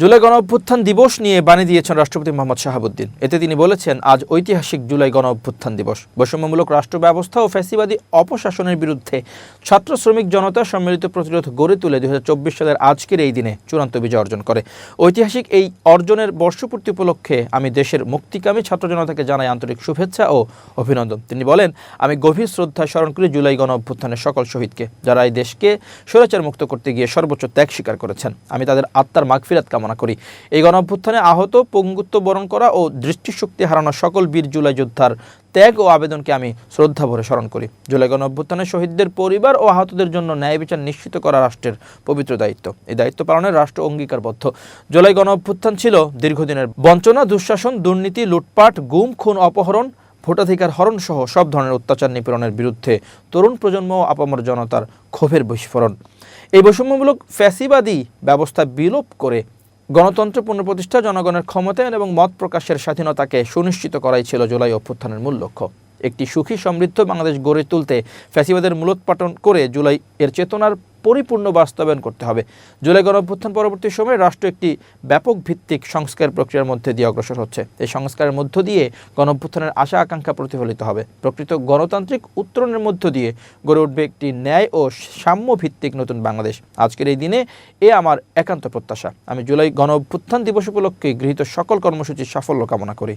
জুলাই গণ অভ্যুত্থান দিবস নিয়ে বাণী দিয়েছেন রাষ্ট্রপতি মোহাম্মদ শাহাবুদ্দিন। এতে তিনি বলেছেন, আজ ঐতিহাসিক জুলাই গণ অভ্যুত্থান দিবস। বৈষম্যমূলক রাষ্ট্র ব্যবস্থা ও ফ্যাসিবাদী অপশাসনের বিরুদ্ধে ছাত্র শ্রমিক জনতা সম্মিলিত প্রতিরোধ গড়ে তুলে দুই হাজার চব্বিশ সালের আজকের এই দিনে চূড়ান্ত বিজয় অর্জন করে। ঐতিহাসিক এই অর্জনের বর্ষপূর্তি উপলক্ষে আমি দেশের মুক্তিকামী ছাত্র জনতাকে জানাই আন্তরিক শুভেচ্ছা ও অভিনন্দন। তিনি বলেন, আমি গভীর শ্রদ্ধায় স্মরণ করি জুলাই গণ অভ্যুত্থানের সকল শহীদকে, যারা এই দেশকে স্বৈরাচার মুক্ত করতে গিয়ে সর্বোচ্চ ত্যাগ স্বীকার করেছেন। আমি তাদের আত্মার মাগফিরাত কামনা করি। এই গণ অভ্যুত্থানে আহত, পঙ্গুত্ব বরণ করা ও দৃষ্টিশক্তি হারানো সকল বীর জুলাই যোদ্ধার ত্যাগ ও আবেদনকে আমি শ্রদ্ধা ভরে স্মরণ করি। জুলাই গণ অভ্যুত্থানে শহীদদের পরিবার ও আহতদের জন্য ন্যায় বিচার নিশ্চিত করা রাষ্ট্রের পবিত্র দায়িত্ব। এই দায়িত্ব পালনের রাষ্ট্র অঙ্গীকারবদ্ধ। জুলাই গণ অভ্যুত্থান ছিল দীর্ঘদিনের বঞ্চনা, দুঃশাসন, দুর্নীতি, লুটপাট, গুম, খুন, অপহরণ, ভোটাধিকার হরণ সহ সব ধরনের অত্যাচার নিপীড়নের বিরুদ্ধে তরুণ প্রজন্ম ও আপামর জনতার ক্ষোভের বিস্ফোরণ এই বৈষম্যমূলক ফ্যাসিবাদী ব্যবস্থা বিলোপ করে গণতন্ত্র পুনঃপ্রতিষ্ঠা জনগণের ক্ষমতায়ন এবং মত প্রকাশের স্বাধীনতাকে সুনিশ্চিত করাই ছিল জুলাই অভ্যুত্থানের মূল লক্ষ্য। একটি সুখী সমৃদ্ধ বাংলাদেশ গড়ে তুলতে ফ্যাসিবাদের মূলোৎপাটন করে জুলাই এর চেতনার পরিপূর্ণ বাস্তবায়ন করতে হবে। জুলাই গণ অভ্যুত্থান পরবর্তী সময়ে রাষ্ট্র একটি ব্যাপক ভিত্তিক সংস্কার প্রক্রিয়ার মধ্যে দিয়ে অগ্রসর হচ্ছে। এই সংস্কারের মধ্য দিয়ে গণ অভ্যুত্থানের আশা আকাঙ্ক্ষা প্রতিফলিত হবে। প্রকৃত গণতান্ত্রিক উত্তরণের মধ্য দিয়ে গড়ে উঠবে একটি ন্যায় ও সাম্য ভিত্তিক নতুন বাংলাদেশ। আজকের এই দিনে এ আমার একান্ত প্রত্যাশা। আমি জুলাই গণ অভ্যুত্থান দিবস উপলক্ষে গৃহীত সকল কর্মসূচির সাফল্য কামনা করি।